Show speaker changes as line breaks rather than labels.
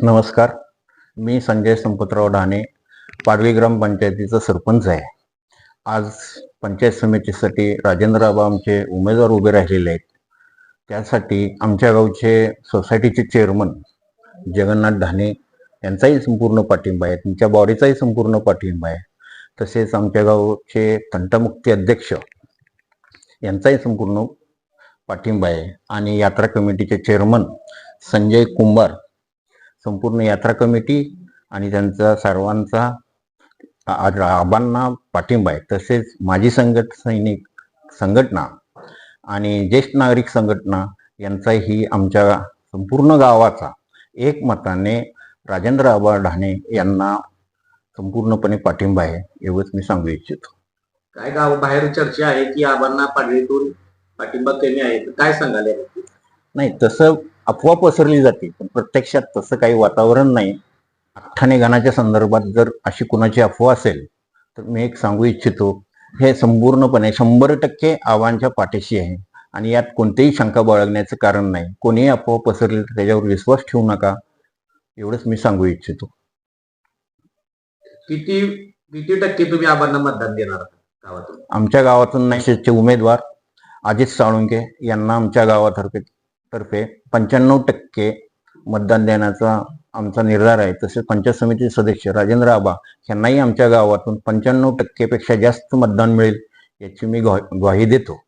नमस्कार. मी संजय संपतराव ढाणे पाडवी ग्रामपंचायतीचा सरपंच आहे. आज पंचायत समितीसाठी राजेंद्रबाबा आमचे उमेदवार उभे राहिलेले आहेत. त्यासाठी आमच्या गावचे सोसायटीचे चेअरमन जगन्नाथ ढाणे यांचाही संपूर्ण पाठिंबा आहे. त्यांच्या बॉडीचाही संपूर्ण पाठिंबा आहे. तसेच आमच्या गावचे तंटमुक्ती अध्यक्ष यांचाही संपूर्ण पाठिंबा आहे. आणि यात्रा कमिटीचे चेअरमन संजय कुंभार संपूर्ण यात्रा कमिटी आणि त्यांचा सर्वांचा आबांना पाठिंबा आहे. तसेच माजी संघट सैनिक संघटना आणि ज्येष्ठ नागरिक संघटना यांचाही आमच्या संपूर्ण गावाचा एक मताने राजेंद्र आबा ढाणे यांना संपूर्णपणे पाठिंबा आहे एवढंच मी सांगू इच्छितो.
काय गाव बाहेर चर्चा आहे की आबांना पाडवीतून पाठिंबा कमी आहे? काय सांगाल याबाबतीत?
नाही तसं अफवा पसरली जाते. पण प्रत्यक्षात तसं काही वातावरण नाही. ठाणे गाण्याच्या संदर्भात जर अशी कुणाची अफवा असेल तर मी एक सांगू इच्छितो हे संपूर्णपणे शंभर टक्के आव्हानच्या पाठीशी आहे. आणि यात कोणतेही शंका बाळगण्याचं कारण नाही. कोणीही अफवा पसरली तर त्याच्यावर विश्वास ठेवू नका. एवढंच मी सांगू इच्छितो.
किती किती टक्के तुम्ही आबांना मतदान देणार गावातून?
आमच्या गावातून नाशिकचे उमेदवार अजित साळुंके यांना आमच्या गावातर्फे तर्फे पंच्याण्णव टक्के मतदान देण्याचा आमचा निर्धार आहे. तसेच पंचायत समिती सदस्य राजेंद्र आबा यांनाही आमच्या गावातून पंच्याण्णव टक्केपेक्षा जास्त मतदान मिळेल याची मी ग्वा- ग्वाही देतो.